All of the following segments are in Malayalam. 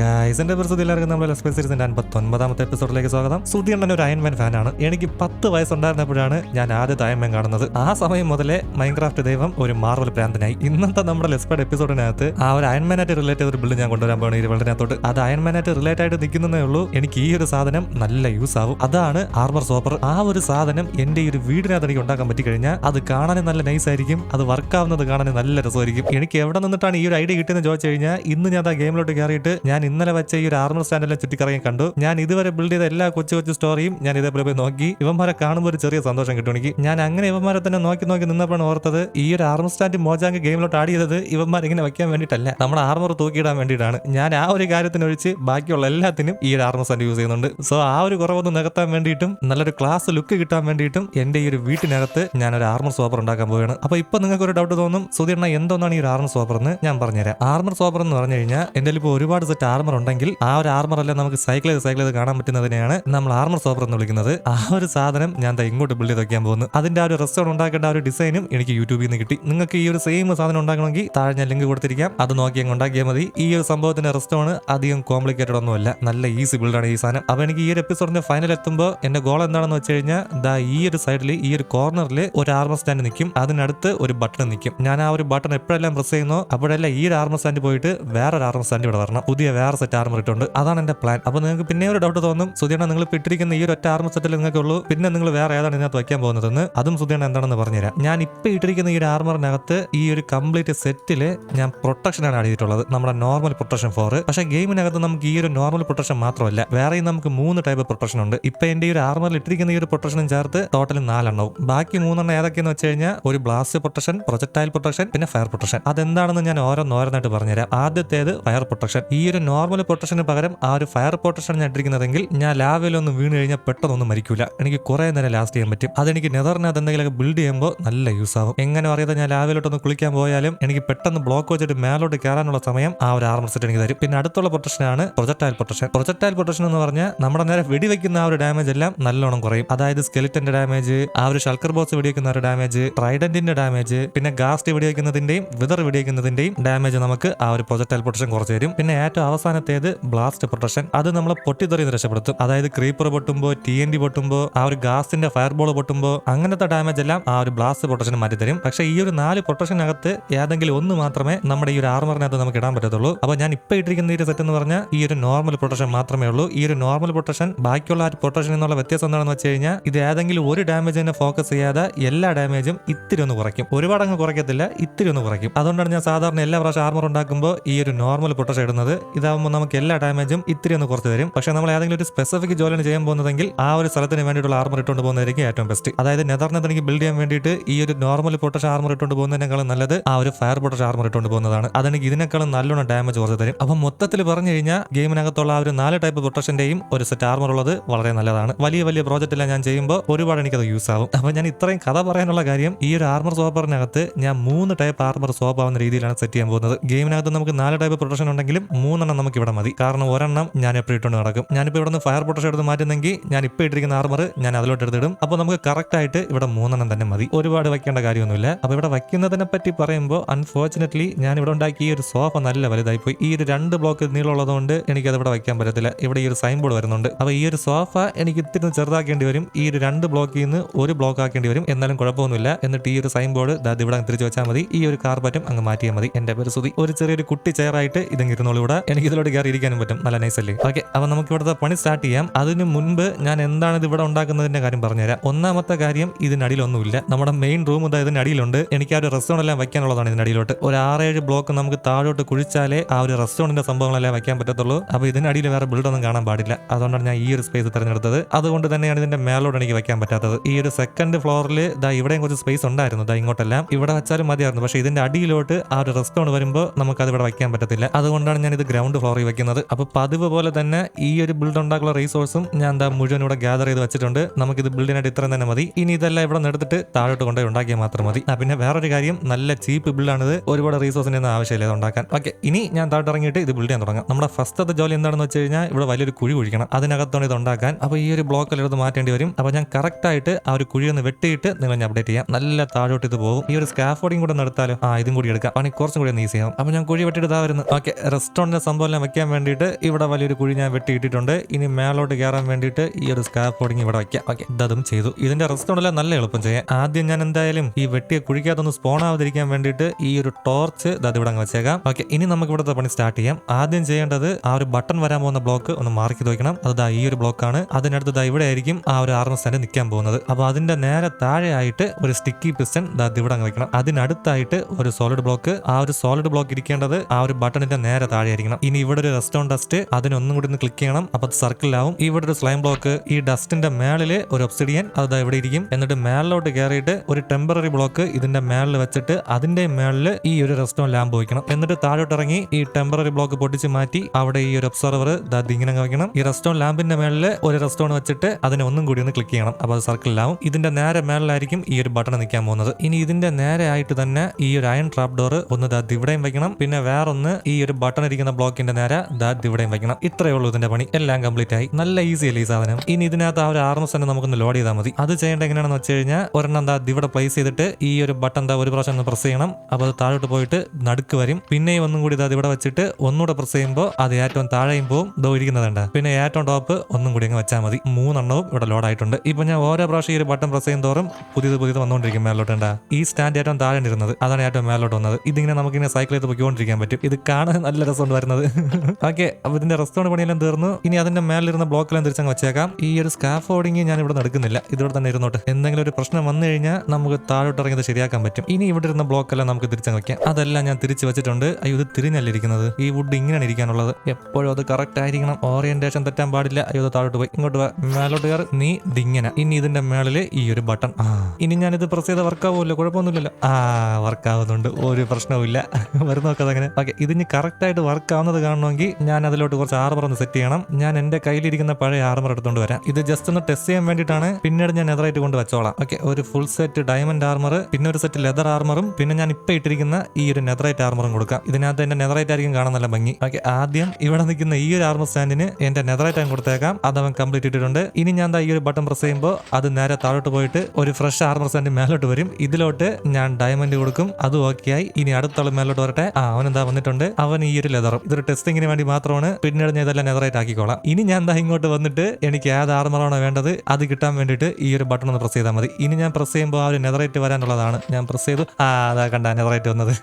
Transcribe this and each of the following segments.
ഗായ്സ് എന്റെ പ്രസ്തുതി എല്ലാവർക്കും നമ്മുടെ ലെസ്പേ സീരീസിന്റെ അൻപത്തൊൻപതാമത്തെ എപ്പിസോഡിലേക്ക് സ്വാഗതം. ശ്രുതി അണ്ണൻ ഒരു അയൺമാൻ ഫാനാണ് എനിക്ക് പത്ത് വയസ്സുണ്ടായിരുന്നപ്പോഴാണ് ഞാൻ ആദ്യത്തെ അയൺമാൻ കാണുന്നത്. ആ സമയം മുതലേ മൈൻക്രാഫ്റ്റ് ദൈവം ഒരു മാർവൽ പ്രാന്തനായി ഇന്നത്തെ നമ്മുടെ ലെസ്പേഡ് എപ്പിസോഡിനകത്ത് ആ ഒരു അയൺമാനായിട്ട് റിലേറ്റ് ഒരു ബില്ല് ഞാൻ കൊണ്ടുവരാൻ പോകണം ഇരുവളിനകത്തോട്ട് അത് അയൺമാനായിട്ട് റിലേറ്റ് ആയിട്ട് നിൽക്കുന്നതേ ഉള്ളൂ. എനിക്ക് ഈ ഒരു സാധനം നല്ല യൂസ് ആവും. അതാണ് ആർമർ സോപ്പർ ആ ഒരു സാധനം എന്റെ ഈ ഒരു വീടിനകത്ത് എനിക്ക് ഉണ്ടാക്കാൻ പറ്റി കഴിഞ്ഞാൽ അത് കാണാനും നല്ല നൈസ് ആയിരിക്കും. അത് വർക്ക് ആവുന്നത് കാണാൻ നല്ല രസമായിരിക്കും. എനിക്ക് എവിടെ നിന്നിട്ടാണ് ഈ ഒരു ഐഡിയ കിട്ടിയെന്ന് ചോദിച്ചു കഴിഞ്ഞാൽ ഇന്ന് ഞാൻ ആ ഗെയിമിലോട്ട് കയറിയിട്ട് ഞാൻ ഇന്നലെ വെച്ച ഈ ഒരു ആർമർ സ്റ്റാൻഡെല്ലാം ചുറ്റിക്കറങ്ങി കണ്ടു. ഞാൻ ഇതുവരെ ബിൽഡ് ചെയ്ത എല്ലാ കൊച്ചു കൊച്ചു സ്റ്റോറിയും ഞാൻ ഇതേപോലെ പോയി നോക്കി. ഇവന്മാരെ കാണുമ്പോൾ ഒരു ചെറിയ സന്തോഷം കിട്ടും എനിക്ക്. ഞാൻ അങ്ങനെ ഇവന്മാരെ തന്നെ നോക്കി നോക്കി നിന്നപ്പോഴാണ് ഓർത്തത് ഈ ഒരു ആർമർ സ്റ്റാൻഡ് മോജാങ്ക് ഗെയിമിലോട്ട് ആഡ് ചെയ്തത് ഇവന്മാർ ഇങ്ങനെ വെക്കാൻ വേണ്ടിയിട്ടല്ല. നമ്മുടെ ആർമർ തൂക്കിയിടാൻ വേണ്ടിയിട്ടാണ്. ഞാൻ ആ ഒരു കാര്യത്തിനൊഴിച്ച് ബാക്കിയുള്ള എല്ലാത്തിനും ഈ ഒരു ആർമർ സ്റ്റാൻഡ് യൂസ് ചെയ്യുന്നുണ്ട്. സോ ആ ഒരു കുറവൊന്നും നികത്താൻ വേണ്ടിയിട്ടും നല്ലൊരു ക്ലാസ് ലുക്ക് കിട്ടാൻ വേണ്ടിയിട്ടും എന്റെ ഈ ഒരു വീട്ടിനകത്ത് ഞാൻ ഒരു ആർമർ സോപ്പർ ഉണ്ടാക്കാൻ പോവുകയാണ്. അപ്പൊ ഇപ്പൊ നിങ്ങൾക്ക് ഒരു ഡൗട്ട് തോന്നും സുധീർണ എന്തോന്നാണ് ഈ ഒരു ആർമർ സോപ്പർ എന്ന്? ഞാൻ പറഞ്ഞുതരാം. ആർമർ സോപ്പർ എന്ന് പറഞ്ഞു കഴിഞ്ഞാൽ എന്റെ ഇപ്പോൾ ഒരുപാട് സെറ്റ് ആർമർ ഉണ്ടെങ്കിൽ ആ ഒരു ആർമർ അല്ല നമുക്ക് സൈക്കിൾ ചെയ്ത് സൈക്കിൾ ചെയ്ത് കാണാൻ പറ്റുന്നതിനെയാണ് നമ്മൾ ആർമർ സോപ്പർ എന്ന് വിളിക്കുന്നത്. ആ ഒരു സാധനം ഞാൻ ഇങ്ങോട്ട് ബിൽഡ് ചെയ്ത് വയ്ക്കാൻ പോകുന്നു. അതിന്റെ ആ ഒരു റെസ്റ്റോറന്റ് ഉണ്ടാക്കേണ്ട ഒരു ഡിസൈനും എനിക്ക് യൂട്യൂബിൽ നിന്ന് കിട്ടി. നിങ്ങൾക്ക് ഈ ഒരു സെയിം സാധനം ഉണ്ടാക്കണമെങ്കിൽ താഴെ ഞാൻ ലിങ്ക് കൊടുത്തിരിക്കാം. അത് നോക്കി അങ്ങ് ഉണ്ടാക്കിയാൽ മതി. ഈ ഒരു സംഭവത്തിന്റെ റെസ്റ്റോണ് അധികം കോംപ്ലിക്കേറ്റഡ് ഒന്നുമല്ല നല്ല ഈസി ബിൽഡാണ് ഈ സാധനം. അപ്പൊ എനിക്ക് ഈ ഒരു എപ്പിസോഡിന്റെ ഫൈനൽ എത്തുമ്പോൾ എന്റെ ഗോൾ എന്താണെന്ന് വെച്ച് കഴിഞ്ഞാൽ ദാ ഈ ഒരു സൈഡിൽ ഈ ഒരു കോർണറിൽ ഒരു ആർമർ സ്റ്റാൻഡ് നിൽക്കും. അതിനടുത്ത് ഒരു ബട്ടൺ നിൽക്കും. ഞാൻ ആ ഒരു ബട്ടൺ എപ്പോഴെല്ലാം പ്രസ് ചെയ്യുന്നോ അപ്പോഴെല്ലാം ഈ ഒരു ആർമർ സ്റ്റാൻഡ് പോയിട്ട് വേറെ ഒരു ആർമർ സ്റ്റാൻഡ് ഇവിടെ വരണം. പുതിയ വേറെ സെറ്റ് ആർമർ ഇട്ടുണ്ട്. അതാണ് എന്റെ പ്ലാൻ അപ്പൊ നിങ്ങൾക്ക് പിന്നെ ഒരു ഡൗട്ട് തോന്നും സുധിയാണ് നിങ്ങൾ ഇട്ടിരിക്കുന്ന ഈ ഒരു ഒറ്റ ആർമർ സെറ്റിൽ നിങ്ങൾക്കുള്ളൂ. പിന്നെ നിങ്ങൾ വേറെ ഏതാണ് ഇതിനകത്ത് വയ്ക്കാൻ പോകുന്നതെന്ന് അതും സുധിയാണ് എന്താണെന്ന് പറഞ്ഞുതരാം. ഞാൻ ഇപ്പൊ ഇട്ടിരിക്കുന്ന ഈ ഒരു ആർമറിനകത്ത് ഈ ഒരു കംപ്ലീറ്റ് സെറ്റിൽ ഞാൻ പ്രൊട്ടക്ഷൻ ആണ് അടിയിട്ടുള്ളത് നമ്മുടെ നോർമൽ പ്രൊട്ടക്ഷൻ ഫോർ പക്ഷേ ഗെയിമിനകത്ത് നമുക്ക് ഈ ഒരു നോർമൽ പ്രൊട്ടക്ഷൻ മാത്രമല്ല വേറെയും നമുക്ക് മൂന്ന് ടൈപ്പ് പ്രൊട്ടക്ഷൻ ഉണ്ട്. ഇപ്പൊ എന്റെ ഈ ഒരു ആർമറിൽ ഇട്ടിരിക്കുന്ന ഈ ഒരു പ്രൊട്ടക്ഷനും ചേർത്ത് ടോട്ടൽ നാലെണ്ണവും ബാക്കി മൂന്നെണ്ണം ഏതൊക്കെയെന്ന് വെച്ച് കഴിഞ്ഞാൽ ഒരു ബ്ലാസ്റ്റ് പ്രൊട്ടക്ഷൻ പ്രൊജക്ടൈൽ പ്രൊട്ടക്ഷൻ പിന്നെ ഫയർ പ്രൊട്ടക്ഷൻ അതെന്താണെന്ന് ഞാൻ ഓരോന്നോരോന്നായിട്ട് പറഞ്ഞുതരാം. ആദ്യത്തേത് ഫയർ പ്രൊട്ടക്ഷൻ ഈ ഒരു നോർമൽ പ്രൊട്ടക്ഷന് പകരം ആ ഒരു ഫയർ പ്രൊട്ടക്ഷൻ ഞാൻ ഇട്ടിരിക്കുന്നതെങ്കിൽ ഞാൻ ലാവിലൊന്നും വീണ് കഴിഞ്ഞാൽ പെട്ടെന്നൊന്നും മരിക്കില്ല എനിക്ക് കുറേ നേരം ലാസ്റ്റ് ചെയ്യാൻ പറ്റും. അതെനിക്ക് നെതറിനകത്ത് എന്തെങ്കിലുമൊക്കെ ബിൽഡ് ചെയ്യുമ്പോൾ നല്ല യൂസ് ആവും. എങ്ങനെ അറിയാതെ ഞാൻ ലാവിലോട്ടൊന്ന് കുളിക്കാൻ പോയാലും എനിക്ക് പെട്ടെന്ന് ബ്ലോക്ക് വെച്ചിട്ട് മേലോട്ട് കയറാനുള്ള സമയം ആ ഒരു ആർമർ സെറ്റ് എനിക്ക് തരും. പിന്നെ അടുത്തുള്ള പ്രൊട്ടക്ഷനാണ് പ്രൊജക്ടൈൽ പ്രൊട്ടക്ഷൻ പ്രൊജക്ടൈൽ പ്രൊട്ടക്ഷൻ എന്ന് പറഞ്ഞാൽ നമ്മുടെ നേരെ വെടിവെക്കുന്ന ആ ഒരു ഡാമേജ് എല്ലാം നല്ലോണം കുറയും. അതായത് സ്കെലിറ്റന്റെ ഡാമേജ് ആ ഒരു ഷൾക്കർ ബോക്സ് വെടിവെക്കുന്ന ഒരു ഡാമേജ് ട്രൈഡന്റിന്റെ ഡാമേജ് പിന്നെ ഗാസ്റ്റ് വെടിവെക്കുന്നതിന്റെയും വിതർ വെടിവെക്കുന്നതിന്റെയും ഡാമേജ് നമുക്ക് ആ ഒരു പ്രൊജക്ടൈൽ പ്രൊട്ടക്ഷൻ കുറച്ച് തരും. പിന്നെ ഏറ്റവും അവസാനത്തേത് ബ്ലാസ്റ്റ് പ്രൊട്ടക്ഷൻ അത് നമ്മളെ പൊട്ടിത്തെറിയുന്ന രക്ഷപ്പെടുത്തും. അതായത് ക്രീപ്പർ പൊട്ടുമ്പോൾ ടി എൻ ഡി പൊട്ടുമ്പോൾ ആ ഒരു ഗാസിന്റെ ഫയർബോൾ പൊട്ടുമ്പോൾ അങ്ങനത്തെ ഡാമേജ് എല്ലാം ആ ഒരു ബ്ലാസ്റ്റ് പ്രൊട്ടക്ഷൻ മാറ്റി തരും പക്ഷേ ഈ ഒരു നാല് പ്രൊട്ടക്ഷനകത്ത് ഏതെങ്കിലും ഒന്ന് മാത്രമേ നമ്മുടെ ഈ ഒരു ആർമറിനകത്ത് നമുക്ക് ഇടാൻ പറ്റത്തുള്ളൂ. അപ്പോൾ ഞാൻ ഇപ്പോൾ ഇട്ടിരിക്കുന്ന ഈ ഒരു സെറ്റ് എന്ന് പറഞ്ഞാൽ ഈ ഒരു നോർമൽ പ്രൊട്ടക്ഷൻ മാത്രമേ ഉള്ളൂ. ഈ ഒരു നോർമൽ പ്രൊട്ടക്ഷൻ ബാക്കിയുള്ള ആ പ്രൊട്ടക്ഷൻ എന്നുള്ള വ്യത്യാസം എന്താണെന്ന് വെച്ച് കഴിഞ്ഞാൽ ഇത് ഏതെങ്കിലും ഒരു ഡാമേജിനെ ഫോക്കസ് ചെയ്യാതെ എല്ലാ ഡാമേജും ഇത്തിരി ഒന്ന് കുറയ്ക്കും. ഒരുപാട് അങ്ങ് കുറയ്ക്കത്തില്ല ഇത്തിരി ഒന്ന് കുറയ്ക്കും. അതുകൊണ്ടാണ് ഞാൻ സാധാരണ എല്ലാ പ്രാവശ്യം ആർമർ ഉണ്ടാക്കുമ്പോൾ ഈ ഒരു നോർമൽ പ്രൊട്ടക്ഷൻ ഇടുന്നത്. ഇതാകുമ്പോൾ നമുക്ക് എല്ലാ ഡാമേജും ഇത്തിരി ഒന്ന് കുറച്ച് തരും. പക്ഷേ നമ്മൾ ഏതെങ്കിലും ഒരു സ്പെസിഫിക് ജോലിയാണ് ചെയ്യാൻ പോകുന്നതെങ്കിൽ ആ ഒരു സ്ഥലത്തിന് വേണ്ടിയിട്ടുള്ള ആർമർ ഇട്ടുകൊണ്ട് പോകുന്നതായിരിക്കും ഏറ്റവും ബെസ്റ്റ് അതായത് നെതറിനെ എനിക്ക് ബിൽഡ് ചെയ്യാൻ വേണ്ടിയിട്ട് ഈ ഒരു നോർമൽ പൊട്ടഷ ആർമർ ഇട്ടുകൊണ്ട് പോകുന്നതിനേക്കാളും നല്ലത് ആ ഒരു ഫയർ പൊട്ടഷ ആർമർ ഇട്ടുകൊണ്ട് പോകുന്നതാണ്. അതെനിക്ക് ഇതിനേക്കാളും നല്ലോണം ഡാമേജ് കുറച്ച് തരും. അപ്പം മൊത്തത്തിൽ പറഞ്ഞു കഴിഞ്ഞാൽ ഗെയിമിനകത്തുള്ള ആ ഒരു നാല് ടൈപ്പ് പൊട്ടഷന്റെയും ഒരു സെറ്റ് ആർമർ ഉള്ളത് വളരെ നല്ലതാണ്. വലിയ വലിയ പ്രോജക്റ്റ് എല്ലാം ഞാൻ ചെയ്യുമ്പോൾ ഒരുപാട് എനിക്കത് യൂസ് ആവും. അപ്പം ഞാൻ ഇത്രയും കഥ പറയാനുള്ള കാര്യം ഈ ഒരു ആർമർ സോപ്പറിനകത്ത് ഞാൻ മൂന്ന് ടൈപ്പ് ആർമർ സോപ്പ് ആവുന്ന രീതിയിലാണ് സെറ്റ് ചെയ്യാൻ പോകുന്നത്. ഗെയിമിനകത്ത് നമുക്ക് നാല് ടൈപ്പ് പ്രൊട്ടക്ഷൻ ഉണ്ടെങ്കിലും മൂന്നെണ്ണം നമുക്ക് ഇവിടെ മതി. കാരണം ഒരെണ്ണം ഞാൻ എപ്പോഴും ഇട്ടുകൊണ്ട് നടക്കും. ഞാനിപ്പോൾ ഇവിടെ നിന്ന് ഫയർ പ്രൊട്ടക്ഷൻ എടുത്ത് മാറ്റുന്നെങ്കിൽ ഞാൻ ഇപ്പോൾ ഇട്ടിരിക്കുന്ന ആർമർ ഞാൻ അതിലോട്ട് എടുത്തിടും. അപ്പോൾ നമുക്ക് കറക്റ്റ് ആയിട്ട് ഇവിടെ മൂന്നെണ്ണം തന്നെ മതി. ഒരുപാട് വയ്ക്കേണ്ട കാര്യമൊന്നുമില്ല. അപ്പോൾ ഇവിടെ വയ്ക്കുന്നതിനെ പറ്റി പറയുമ്പോൾ അൺഫോർച്ചുനേറ്റ്ലി ഞാൻ ഇവിടെ ഉണ്ടാക്കി ഈ ഒരു സോഫ നല്ല വലുതായി പോയി ഈ ഒരു രണ്ട് ബ്ലോക്ക് നീളമുള്ളതുകൊണ്ട് എനിക്കത് ഇവിടെ വയ്ക്കാൻ പറ്റത്തില്ല. ഇവിടെ ഈ ഒരു സൈൻ ബോർഡ് വരുന്നുണ്ട്. അപ്പോൾ ഈ ഒരു സോഫ എനിക്ക് ഇത്തിരി ചെറുതാക്കേണ്ടി വരും. ഈ ഒരു രണ്ട് ബ്ലോക്കിൽ നിന്ന് ഒരു ബ്ലോക്ക് ആക്കേണ്ടി വരും. എന്നാലും കുഴപ്പമൊന്നുമില്ല. എന്നിട്ട് ഈ ഒരു സൈൻ ബോർഡ് ദാദ് ഇവിടെ തിരിച്ചു വെച്ചാൽ മതി. ഈ ഒരു കാർപ്പറ്റും അങ്ങ് മാറ്റിയാൽ മതി. എന്റെ പേര് സുതി ഒരു ചെറിയൊരു കുട്ടി ചെയറായിട്ട് ഇതങ്ങ് ഇരുന്നോളൂ ഇവിടെ. എനിക്ക് ഇതിലോട്ട് കയറിയിരിക്കാനും പറ്റും. നല്ല നൈസ് അല്ലേ? ഓക്കെ അപ്പോൾ നമുക്ക് ഇവിടുത്തെ പണി സ്റ്റാർട്ട് ചെയ്യാം. അതിന് മുൻപ് ഞാൻ എന്താണ് ഇത് ഇവിടെ ഉണ്ടാക്കുന്നതിന്റെ കാര്യം പറഞ്ഞുതരാം. ഒന്നാമത്തെ കാര്യം ഇതിനടിയിലൊന്നുമില്ല. നമ്മുടെ മെയിൻ റൂം ഇതാ ഇതിനടിയിലുണ്ട്. എനിക്ക് ആ ഒരു റെസ്റ്റോറന്റ് എല്ലാം വയ്ക്കാനുള്ളതാണ് ഇതിനടിയിലോട്ട്. ഒരു ആറേഴ് ബ്ലോക്ക് നമുക്ക് താഴോട്ട് കുഴിച്ചാലേ ആ ഒരു റെസ്റ്റോറന്റിന്റെ സംഭവങ്ങളെല്ലാം വയ്ക്കാൻ പറ്റത്തുള്ളൂ. അപ്പോൾ ഇതിനടിയിൽ വേറെ ബിൽഡൊന്നും കാണാൻ പാടില്ല. അതുകൊണ്ടാണ് ഞാൻ ഈ ഒരു സ്പേസ് തിരഞ്ഞെടുത്തത്. അതുകൊണ്ട് തന്നെയാണ് ഇതിന്റെ മേലോട്ട് എനിക്ക് വയ്ക്കാൻ പറ്റാത്തത്. ഈ ഒരു സെക്കൻഡ് ഫ്ലോറിൽ ദാ ഇവിടെയും കുറച്ച് സ്പേസ് ഉണ്ടായിരുന്നു ദാ ഇങ്ങോട്ടെല്ലാം. ഇവിടെ വെച്ചാലും മതിയായിരുന്നു. പക്ഷേ ഇതിന്റെ അടിയിലോട്ട് ആ ഒരു റെസ്റ്റോറന്റ് വരുമ്പോൾ നമുക്ക് അത് ഇവിടെ വയ്ക്കാൻ പറ്റത്തില്ല. അതുകൊണ്ടാണ് ഞാൻ ഇത് ഗ്രൗണ്ട് ഫ്ലോറിൽ വെക്കുന്നത്. അപ്പോൾ പതിവ് പോലെ തന്നെ ഈ ഒരു ബിൽഡ് ഉണ്ടാക്കുന്ന റീസോഴ്സും ഞാൻ എന്താ മുഴുവൻ ഇവിടെ ഗ്യാദർ ചെയ്ത് വെച്ചിട്ടുണ്ട്. നമുക്ക് നമുക്കിത് ബിൽഡിനായിട്ട് ഇത്രയും തന്നെ മതി. ഇനി ഇതെല്ലാം ഇവിടെ നിന്ന് എടുത്തിട്ട് താഴോട്ട് കൊണ്ടുപോയി ഉണ്ടാക്കിയാൽ മാത്രം മതി. പിന്നെ വേറൊരു കാര്യം നല്ല ചീപ്പ് ബിൽഡാണിത് ഒരുപാട് റീസോഴ്സിന് ഒന്നും ആവശ്യമില്ല ഇത് ഉണ്ടാക്കാൻ. ഓക്കെ ഇനി ഞാൻ താഴോട്ട് ഇറങ്ങിയിട്ട് ഇത് ബിൽഡ് ചെയ്യാൻ തുടങ്ങാം. നമ്മുടെ ഫസ്റ്റത്തെ ജോലി എന്താണെന്ന് വെച്ച് കഴിഞ്ഞാൽ ഇവിടെ വലിയൊരു കുഴി കുഴിക്കണം. അതിനകത്താണ് ഇത് ഉണ്ടാക്കാൻ. അപ്പോൾ ഈ ഒരു ബ്ലോക്കിൽ എടുത്ത് മാറ്റേണ്ടി വരും. അപ്പോൾ ഞാൻ കറക്റ്റ് ആയിട്ട് ആ ഒരു കുഴി ഒന്ന് വെട്ടിയിട്ട് നിങ്ങൾ ഞാൻ അപ്ഡേറ്റ് ചെയ്യാം. നല്ല താഴോട്ട് ഇത് പോകും. ഈ ഒരു സ്കാഫോർഡിങ് കൂടെ നടത്താലോ ആ ഇതും കൂടി എടുക്കാം. പണി കുറച്ചും കൂടി ഒന്ന് ഈസി ആവും. അപ്പോൾ ഞാൻ കുഴി വെട്ടിയിട്ട് ഇതാ വരുന്നത്. ഓക്കെ റെസ്റ്റോറന്റിന്റെ സംഭവം എല്ലാം വെക്കാൻ വേണ്ടിയിട്ട് ഇവിടെ വലിയൊരു കുഴി ഞാൻ വെട്ടിയിട്ടിട്ടുണ്ട്. ഇനി മേലോട്ട് കയറാൻ വേണ്ടിയിട്ട് ഈ ഒരു സ്കാർഫോർഡിങ് ഇവിടെ വെക്കാം. ഓക്കെ ഇതും ചെയ്തു. ഇതിന്റെ റെസ്റ്റോറന്റ് നല്ല എളുപ്പം ചെയ്യാം ആദ്യം ഞാൻ എന്തായാലും ഈ വെട്ടിയ കുഴിക്കകത്തൊന്ന് സ്പോൺ ആവാതിരിക്കാൻ വേണ്ടിയിട്ട് ഈ ഒരു ടോർച്ച് അത് ഇവിടെ അങ്ങ് വെച്ചേക്കാം. ഓക്കെ ഇനി നമുക്ക് ഇവിടുത്തെ പണി സ്റ്റാർട്ട് ചെയ്യാം. ആദ്യം ചെയ്യേണ്ടത് ആ ഒരു ബട്ടൺ വരാൻ പോകുന്ന ബ്ലോക്ക് ഒന്ന് മാർക്ക് ചെയ്ത് വെക്കണം. അത് ഈ ഒരു ബ്ലോക്കാണ് അതിനടുത്ത് ദാ ഇവിടെ ആയിരിക്കും ആ ഒരു ആർമ സ്റ്റാൻഡ് നിൽക്കാൻ പോകുന്നത്. അപ്പോൾ അതിന്റെ നേരെ താഴെയായിട്ട് ഒരു സ്റ്റിക്കി പിസ്റ്റൺ ദാ ഇവിടെ അങ്ങ് വെക്കണം. അതിനടുത്തായിട്ട് ഒരു സോളിഡ് ബ്ലോക്ക് ആ ഒരു സോളിഡ് ബ്ലോക്ക് ഇരിക്കേണ്ടത് ആ ഒരു ബട്ടണിന്റെ നേരെ താഴെ ആയിരിക്കണം ഇനി ഇവിടെ ഒരു റെസ്റ്റോൺ ഡസ്റ്റ് അതിനൊന്നും കൂടി ഒന്ന് ക്ലിക്ക് ചെയ്യണം. അപ്പൊ സർക്കിളിലാവും ഇവിടെ ഒരു സ്ലൈം ബ്ലോക്ക് ഈ ഡസ്റ്റിന്റെ മേളിൽ ഒരു ഒബ്സിഡിയൻ അത് എവിടെ ഇരിക്കും. എന്നിട്ട് മേളിലോട്ട് കയറിയിട്ട് ഒരു ടെമ്പററി ബ്ലോക്ക് ഇതിന്റെ മേളിൽ വെച്ചിട്ട് അതിന്റെ മേളിൽ ഈ ഒരു റെസ്റ്റോൺ ലാമ്പ് വയ്ക്കണം എന്നിട്ട് താഴോട്ട് ഇറങ്ങി ഈ ടെമ്പററി ബ്ലോക്ക് പൊട്ടിച്ച് മാറ്റി അവിടെ ഈ ഒരു ഒബ്സർവർ ഇങ്ങനെ വയ്ക്കണം. ഈ റെസ്റ്റോൺ ലാമ്പിന്റെ മേളിൽ ഒരു റെസ്റ്റോൺ വെച്ചിട്ട് അതിനെ ഒന്നും കൂടി ഒന്ന് ക്ലിക്ക് ചെയ്യണം. അപ്പോൾ അത് സർക്കിളിലാവും ഇതിന്റെ നേരെ മേളിലായിരിക്കും ഈ ഒരു ബട്ടൺ നിൽക്കാൻ പോകുന്നത്. ഇനി ഇതിന്റെ നേരെ ആയിട്ട് തന്നെ ഈ ഒരു അയൺ ട്രാപ്പ് ഡോർ ഒന്ന് ഇവിടെയും വെക്കണം പിന്നെ വേറൊന്ന് ഈ ഒരു ബട്ടൺ ഇരിക്കുന്ന ബ്ലോക്കിന്റെ നേരെ. ദാ ഇവിടെയും വയ്ക്കണം. ഇത്രയേ ഉള്ളൂ ഇതിന്റെ പണി. എല്ലാം കംപ്ലീറ്റ് ആയി. നല്ല ഈസി അല്ലേ ഈ സാധനം? ഇനി ഇതിനകത്ത് ആ ഒരു ആർമസ് തന്നെ നമുക്കൊന്ന് ലോഡ് ചെയ്താൽ മതി. അത് ചെയ്യേണ്ട എങ്ങനെയാണെന്ന് വെച്ച് കഴിഞ്ഞാൽ ഒരെണ്ണം ദാ ഇവിടെ പ്ലേസ് ചെയ്തിട്ട് ഈ ഒരു ബട്ടൺ ദാ ഒരു പ്രാവശ്യം ഒന്ന് പ്രസ് ചെയ്യണം. അപ്പോൾ അത് താഴോട്ട് പോയിട്ട് നടുക്ക് വരും. പിന്നെയും ഒന്നും കൂടി ദാ ഇവിടെ വെച്ചിട്ട് ഒന്നുകൂടെ പ്രസ് ചെയ്യുമ്പോൾ അത് ഏറ്റവും താഴെയും പോവും. ദോ ഇരിക്കുന്നതുണ്ട് പിന്നെ ഏറ്റവും ടോപ്പ് ഒന്നും കൂടി അങ്ങ് വെച്ചാൽ മതി. മൂന്നെണ്ണവും ഇവിടെ ലോഡ് ആയിട്ടുണ്ട്. ഇപ്പൊ ഞാൻ ഓരോ പ്രാവശ്യം ഈ ഒരു ബട്ടൺ പ്രസ് ചെയ്യും തോറും പുതിയത് പുതിയത് വന്നുകൊണ്ടിരിക്കും മേലോട്ടുണ്ട് ഈ സ്റ്റാൻഡ് ഏറ്റവും താഴെ ഇരുന്നത് അതാണ് ഏറ്റവും മേലോട്ട് വന്നത്. ഇതിങ്ങനെ നമുക്ക് ഇങ്ങനെ സൈക്കിൾ ചെയ്ത് പൊയ്ക്കൊണ്ടിരിക്കാൻ പറ്റും. ഇത് കാണാൻ നല്ല രസമുണ്ട് വരുന്നത്. ഓക്കെ അപ്പൊ ഇതിന്റെ റെസ്റ്റോറന്റ് പണിയെല്ലാം തീർന്നു. ഇനി അതിന്റെ മേലിരുന്ന ബ്ലോക്കെല്ലാം തിരിച്ചങ്ങ് വെച്ചേക്കാം. ഈ ഒരു സ്കാഫോർഡിങ് ഞാൻ ഇവിടെ നടക്കുന്നില്ല. ഇതിവിടെ തന്നെ ഇരുന്നോട്ട്. എന്തെങ്കിലും ഒരു പ്രശ്നം വന്നു കഴിഞ്ഞാൽ നമുക്ക് താഴോട്ട് ഇറങ്ങിയത് ശരിയാക്കാൻ പറ്റും. ഇനി ഇവിടെ ഇരുന്ന ബ്ലോക്കെല്ലാം നമുക്ക് തിരിച്ചങ്ങ് വെക്കാം. അതെല്ലാം ഞാൻ തിരിച്ചു വെച്ചിട്ടുണ്ട്. അയ്യോ ഇത് തിരിഞ്ഞല്ല ഇരിക്കുന്നത്? ഈ വുഡ് ഇങ്ങനെയാണ് ഇരിക്കാനുള്ളത്. എപ്പോഴും അത് കറക്റ്റ് ആയിരിക്കണം. ഓറിയന്റേഷൻ തെറ്റാൻ പാടില്ല. അയ്യോ താഴോട്ട് പോയി. ഇങ്ങോട്ട് വാ. മേലോട്ട് കയറി. നീ ദിങ്ങനെ ഇനി ഇതിന്റെ മേളിൽ ഈ ഒരു ബട്ടൺ ആ. ഇനി ഞാൻ ഇത് പ്രസ് ചെയ്ത് വർക്ക് ആവുമല്ലോ. കുഴപ്പമൊന്നുമില്ലല്ലോ. ആ വർക്ക് ആവുന്നുണ്ട്. ഒരു പ്രശ്നവുമില്ല. ഇല്ല നോക്കാതെ അങ്ങനെ ഓക്കെ ഇതിന് കറക്റ്റ് ആയിട്ട് വർക്ക് ആവുന്നത് കാണണമെങ്കിൽ ഞാൻ അതിലോട്ട് കുറച്ച് ആർമർ ഒന്ന് സെറ്റ് ചെയ്യണം. ഞാൻ എന്റെ കയ്യിലിരിക്കുന്ന പഴയ ആർമർ എടുത്തുകൊണ്ട് വരാം. ഇത് ജസ്റ്റ് ഒന്ന് ടെസ്റ്റ് ചെയ്യാൻ വേണ്ടിയിട്ടാണ് പിന്നീട് ഞാൻ നെതറായിട്ട് കൊണ്ട് വെച്ചോളാം. ഓക്കെ ഒരു ഫുൾ സെറ്റ് ഡയമണ്ട് ആർമർ പിന്നെ ഒരു സെറ്റ് ലെതർ ആർമറും പിന്നെ ഞാൻ ഇപ്പൊ ഇട്ടിരിക്കുന്ന ഈ ഒരു നെതറൈറ്റ് ആർമറും കൊടുക്കാം. ഇതിനകത്ത് എന്റെ നെതറൈറ്റ് ആയിരിക്കും കാണാൻ ഭംഗി. ഓക്കെ ആദ്യം ഇവിടെ നിൽക്കുന്ന ഈ ഒരു ആർമർ സ്റ്റാൻഡിന് എന്റെ നെതറൈറ്റ് ആയി കൊടുത്തേക്കാം. അത് അവൻ കംപ്ലീറ്റ് ഇട്ടിട്ടുണ്ട്. ഇനി ഞാൻ ഈ ഒരു ബട്ടൺ പ്രസ് ചെയ്യുമ്പോൾ അത് നേരെ താഴോട്ട് പോയിട്ട് ഒരു ഫ്രഷ് ആർമർ സ്റ്റാൻഡ് മേലോട്ട് വരും. ഇതിലോട്ട് ഞാൻ ഡയമണ്ട് കൊടുക്കും. അത് ഓക്കെ ആയി. ഇനി അടുത്തുള്ള മേലോട്ട് വരട്ടെ. ആ അവൻ എന്താ വന്നിട്ടുണ്ട്? അവൻ ഈ ഒരു ലെതറും ഇതൊരു ടെസ്റ്റിങ്ങിന് വേണ്ടി മാത്രമാണ് പിന്നീട് ഞാൻ ഇതെല്ലാം നെതറേറ്റ് ആക്കിക്കോളാം. ഇനി ഞാൻ എന്താ ഇങ്ങോട്ട് വന്നിട്ട് എനിക്ക് ഏത് ആർമറാണോ വേണ്ടത് അത് കിട്ടാൻ വേണ്ടിയിട്ട് ഈ ഒരു ബട്ടൺ ഒന്ന് പ്രസ് ചെയ്താൽ മതി. ഇനി ഞാൻ പ്രസ് ചെയ്യുമ്പോൾ ആ ഒരു നെതറേറ്റ് വരാനുള്ളതാണ്. ഞാൻ പ്രസ് ചെയ്തു. ആ അതാ കണ്ട നെതറേറ്റ് വന്നത്.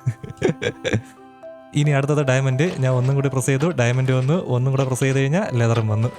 ഇനി അടുത്തത് ഡയമണ്ട് ഞാൻ ഒന്നും കൂടി പ്രസ് ചെയ്തു. ഡയമണ്ട് വന്നു. ഒന്നും കൂടെ പ്രസ് ചെയ്ത് കഴിഞ്ഞാൽ ലെതറും വന്നു.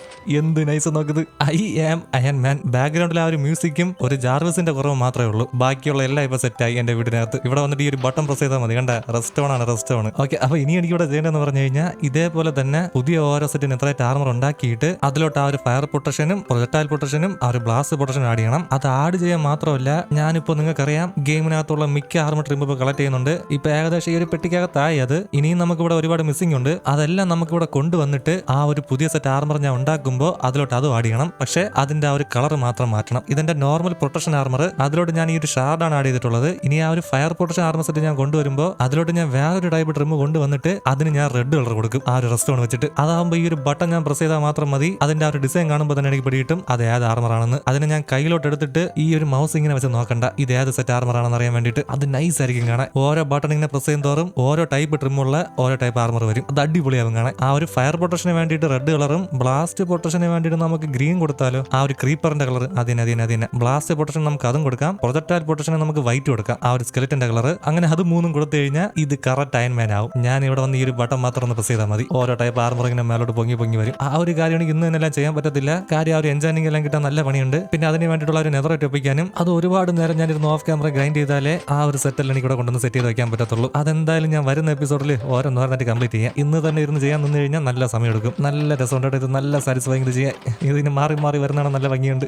എന്ത് നൈസ് നോക്കിയത്. ഐ ആം അയൻ മാൻ ബാക്ക്ഗ്രൗണ്ടിൽ ആ ഒരു മ്യൂസിക്കും ഒരു ജാർവസിന്റെ കുറവ് മാത്രമേ ഉള്ളൂ. ബാക്കിയുള്ള എല്ലാം ഇപ്പൊ സെറ്റായി എന്റെ വീടിനകത്ത്. ഇവിടെ വന്നിട്ട് ഈ ഒരു ബട്ടൺ പ്രസ് ചെയ്താൽ മതി. കണ്ട? റെസ്റ്റോൺ ആണ് റെസ്റ്റോൺ ഓക്കെ അപ്പൊ ഇനി എനിക്ക് ഇവിടെ ചെയ്യേണ്ടതെന്ന് പറഞ്ഞു കഴിഞ്ഞാൽ ഇതേപോലെ തന്നെ പുതിയ ഓരോ സെറ്റിന് എത്രയായിട്ട് ആർമർ ഉണ്ടാക്കിയിട്ട് അതിലോട്ട് ആ ഒരു ഫയർ പ്രൊട്ടക്ഷനും പ്രൊജക്ടൈൽ പ്രൊട്ടക്ഷനും ആ ഒരു ബ്ലാസ്റ്റ് പ്രൊട്ടക്ഷനും ആഡ് ചെയ്യണം. അത് ആഡ് ചെയ്യാൻ മാത്രമല്ല ഞാനിപ്പോ നിങ്ങൾക്കറിയാം ഗെയിമിനകത്തുള്ള മിക്ക ആർമർ ട്രിമ്പ് കളക്ട് ചെയ്യുന്നുണ്ട്. ഇപ്പൊ ഏകദേശം ഈ ഒരു പെട്ടിക്കകത്തായി അത്. ഇനിയും നമുക്ക് ഇവിടെ ഒരുപാട് മിസ്സിംഗ് ഉണ്ട്. അതെല്ലാം നമുക്ക് ഇവിടെ കൊണ്ടുവന്നിട്ട് ആ ഒരു പുതിയ സെറ്റ് ആർമർ ഞാൻ ഉണ്ടാക്കുമ്പോൾ അതിലോട്ട് അത് ആഡ് ചെയ്യണം. പക്ഷേ അതിന്റെ ആ ഒരു കളർ മാത്രം മാറ്റണം. ഇതിന്റെ നോർമൽ പ്രൊട്ടക്ഷൻ ആർമർ അതിലോട്ട് ഞാൻ ഈ ഒരു ഷാർഡാണ് ആഡ് ചെയ്തിട്ടുള്ളത്. ഇനി ആ ഒരു ഫയർ പ്രൊട്ടക്ഷൻ ആർമർ സെറ്റ് ഞാൻ കൊണ്ടുവരുമ്പോൾ അതിലോട്ട് ഞാൻ വേറൊരു ടൈപ്പ് ട്രിം കൊണ്ടുവന്നിട്ട് അതിന് ഞാൻ റെഡ് കളർ കൊടുക്കും. ആ ഒരു റെസ്റ്റോൺ വെച്ചിട്ട്. അതാകുമ്പോൾ ഈ ഒരു ബട്ടൺ ഞാൻ പ്രസ് ചെയ്താൽ മാത്രം മതി. അതിന്റെ ആ ഒരു ഡിസൈൻ കാണുമ്പോൾ തന്നെ എനിക്ക് പിടിയിട്ടും അത് ഏത് ആർമർ ആണെന്ന്. അതിനെ ഞാൻ കയ്യിലോട്ട് എടുത്തിട്ട് ഈ ഒരു മൗസ് ഇങ്ങനെ വെച്ച് നോക്കണ്ട. ഇത് ഏത് സെറ്റ് ആർമർ ആണെന്ന് അറിയാൻ വേണ്ടിയിട്ട്. അത് നൈസ് ആയിരിക്കും കാണാൻ. ഓരോ ബട്ടൺ ഇങ്ങനെ പ്രസ് ചെയ്യും തോറും ഓരോ ടൈപ്പ് ട്രിമുള്ള ഓരോ ടൈപ്പ് ആർമർ വരും. അത് അടിപൊളിയാവും കാണാൻ. ആ ഒരു ഫയർ പ്രൊട്ടക്ഷന് വേണ്ടിയിട്ട് റെഡ് കളറും ബ്ലാസ്റ്റ് പ്രൊട്ടക്ഷന് വേണ്ടിയിട്ട് നമുക്ക് ഗ്രീൻ കൊടുത്താലോ ആ ഒരു ക്രീപ്പറിന്റെ കളർ അതിന് അതിന് അതിന്. ബ്ലാസ്റ്റ് പ്രൊട്ടക്ഷൻ നമുക്ക് അതും കൊടുക്കാം. പ്രൊജക്ടൈൽ പ്രൊട്ടക്ഷന് നമുക്ക് വൈറ്റ് കൊടുക്കാം. ആ ഒരു സ്കെലറ്റിന്റെ കളർ അങ്ങനെ അത് മൂന്നും കൊടുത്തു കഴിഞ്ഞാൽ ഇത് കറക്റ്റ് അയൻമാൻ ആവും. ഞാൻ ഇവിടെ വന്ന് ഈ ഒരു ബട്ടൺ മാത്രം ഒന്ന് പ്രസ് ചെയ്താൽ മതി. ഓരോ ടൈപ്പ് ആർമർ ഇങ്ങനെ മേലോട്ട് പൊങ്ങി പൊങ്ങി വരും. ആ ഒരു കാര്യം എനിക്ക് ഇന്ന് തന്നെ ചെയ്യാൻ പറ്റത്തില്ല. കാര്യം ആ ഒരു എൻജോയിനിങ് എല്ലാം കിട്ടാൻ നല്ല പണിയുണ്ട്. പിന്നെ അതിന് വേണ്ടിയിട്ടുള്ള ഒരു നെതറേറ്റ് ഒപ്പിക്കാനും അത് ഒരുപാട് നേരം ഞാനിരുന്ന് ഓഫ് ക്യാമറ ഗ്രൈൻഡ് ചെയ്താലേ ആ ഒരു സെറ്റെല്ലാം എനിക്ക് ഇവിടെ കൊണ്ടുവന്ന് സെറ്റ് ചെയ്ത് വെക്കാൻ പറ്റത്തുള്ളൂ. അതെന്തായാലും ഞാൻ വരുന്ന എപ്പിസോഡിൽ ഓരോന്നോരോന്നായിട്ട് കംപ്ലീറ്റ് ചെയ്യാം. ഇന്ന് തന്നെ ഇരുന്ന് ചെയ്യാൻ നിന്ന് കഴിഞ്ഞാൽ നല്ല സമയം എടുക്കും നല്ല രസമുണ്ടായിട്ട് ഇത്. നല്ല സാറ്റിസ്ഫൈങ് ചെയ്യാൻ. ഇതിന് മാറി മാറി വരുന്നതാണ് നല്ല ഭംഗിയുണ്ട്.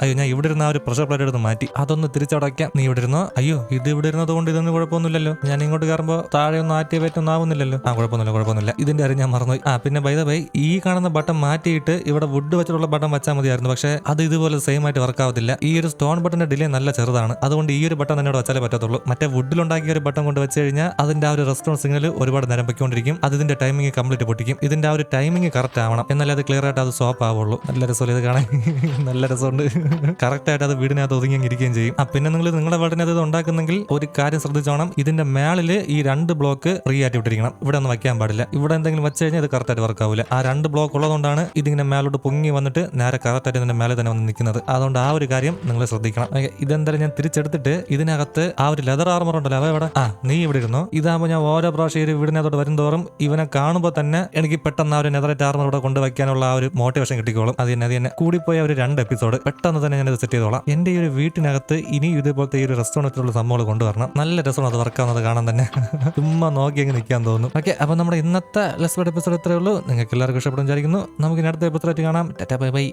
അയ്യോ ഞാൻ ഇവിടെ ഇരുന്ന ആ ഒരു പ്രഷർ പ്ലേറ്റ് എടുത്ത് മാറ്റി. അതൊന്ന് തിരിച്ചടയ്ക്കാം. നീ ഇവിടെ ഇരുന്നോ? അയ്യോ ഇത് ഇവിടെ ഇരുന്നത് കൊണ്ട് ഇതൊന്നും കുഴപ്പമൊന്നുമില്ലല്ലോ. ഞാൻ ഇങ്ങോട്ട് കയറുമ്പോൾ താഴെ ഒന്ന് ആറ്റിയ ഒന്നും ആവുന്നില്ലല്ലോ. ആ കുഴപ്പമൊന്നുമില്ല കുഴപ്പമൊന്നുമില്ല. ഇതിന്റെ കാര്യം ഞാൻ മറന്നുപോയി. ആ പിന്നെ ബൈ ബൈ ഈ കാണുന്ന ബട്ടൺ മാറ്റിയിട്ട് ഇവിടെ വുഡ് വെച്ചിട്ടുള്ള ബട്ടൺ വെച്ചാൽ മതിയായിരുന്നു. പക്ഷേ അത് ഇതുപോലെ സെയിം ആയിട്ട് വർക്ക് ആവത്തില്ല. ഈ ഒരു സ്റ്റോൺ ബട്ടന്റെ ഡിലേ നല്ല ചെറുതാണ്. അതുകൊണ്ട് ഈ ഒരു ബട്ടൺ എന്നോട് വെച്ചാലേ പറ്റത്തുള്ളൂ. മറ്റേ വുഡിലുണ്ടാക്കിയ ഒരു ബട്ടൺ കൊണ്ട് വെച്ച് കഴിഞ്ഞാൽ അതിന്റെ ആ ഒരു റെസ്പോൺസ് സിഗ്നൽ ഒരുപാട് നേരം പൊയ്ക്കൊണ്ടിരിക്കും അത് ഇതിന്റെ ടൈമിംഗ് കംപ്ലീറ്റ് പൊട്ടിക്കും. ഇതിന്റെ ആ ഒരു ടൈമിംഗ് കറക്റ്റ് ആവണം. എന്നാലേ അത് ക്ലിയർ ആയിട്ട് അത് സോപ്പ് ആവുള്ളൂ. നല്ല രസമല്ലേ ഇത് കാണാൻ? നല്ല രസമുണ്ട്. കറക്റ്റ് ആയിട്ട് അത് വീടിനകത്ത് ഒതുങ്ങി ഇരിക്കുകയും ചെയ്യും. ആ പിന്നെ നിങ്ങൾ നിങ്ങളുടെ വീടിനകത്ത് ഇത് ഉണ്ടാക്കുന്നെങ്കിൽ ഒരു കാര്യം ശ്രദ്ധിച്ചോണം. ഇതിന്റെ മേളിൽ ഈ രണ്ട് ബ്ലോക്ക് ഫ്രീ ആയിട്ട് വിട്ടിരിക്കണം ഇവിടെ ഒന്നും വയ്ക്കാൻ പാടില്ല. ഇവിടെ എന്തെങ്കിലും വെച്ച് കഴിഞ്ഞാൽ ഇത് കറക്റ്റ് ആയിട്ട് വർക്ക് ആവില്ല ആ രണ്ട് ബ്ലോക്ക് ഉള്ളതുകൊണ്ടാണ് ഇതിങ്ങനെ മേലോട്ട് പൊങ്ങി വന്നിട്ട് നേരെ കറക്റ്റ് ആയിട്ട് ഇതിന്റെ മേലെ തന്നെ വന്ന് നിൽക്കുന്നത്. അതുകൊണ്ട് ആ ഒരു കാര്യം നിങ്ങൾ ശ്രദ്ധിക്കണം. ഇതെന്തായാലും ഞാൻ തിരിച്ചെടുത്തിട്ട് ഇതിനകത്ത് ആ ഒരു ലെതർ ആർമർ ഉണ്ടല്ലോ. അവ എവിടെ? ആ നീ ഇവിടെ ഇരുന്നോ. ഇതാകുമ്പോൾ ഞാൻ ഓരോ പ്രാവശ്യം ഒരു വീടിനകത്തോട്ട് തോറും ഇവനെ കാണുമ്പോൾ തന്നെ എനിക്ക് പെട്ടെന്ന് ആ ഒരു നെതറേറ്റ് ആർമർ ഇവിടെ കൊണ്ടുവയ്ക്കാനുള്ള ആ ഒരു മോട്ടിവേഷൻ കിട്ടിക്കോളും. അത് തന്നെ അത് തന്നെ. കൂടിപ്പോയ ഒരു രണ്ട് എപ്പിസോഡ് പെട്ടെന്ന് തന്നെ ഞാനത് സെറ്റ് ചെയ്തോളാം. എന്റെ ഈ ഒരു വീട്ടിനകത്ത് ഇനി ഇതുപോലത്തെ ഈ ഒരു റെസ്റ്റോറന്റിലുള്ള സംഭവങ്ങൾ കൊണ്ടുവരണം. നല്ല രസമാണ് അത് വർക്കാവുന്നത് കാണാൻ തന്നെ. ചുമ്മാ നോക്കി അങ്ങ് നിൽക്കാൻ തോന്നുന്നു ഓക്കെ അപ്പോൾ നമ്മുടെ ഇന്നത്തെ ലെസ്ബഡ് എപ്പിസോഡ് ഇത്രയേ ഉള്ളൂ. നിങ്ങൾക്ക് എല്ലാവർക്കും ഇഷ്ടപ്പെടും വിചാരിക്കുന്നു. നമുക്ക് ഇനി അടുത്ത എപ്പിസോഡായിട്ട് കാണാം. Tata bye bye.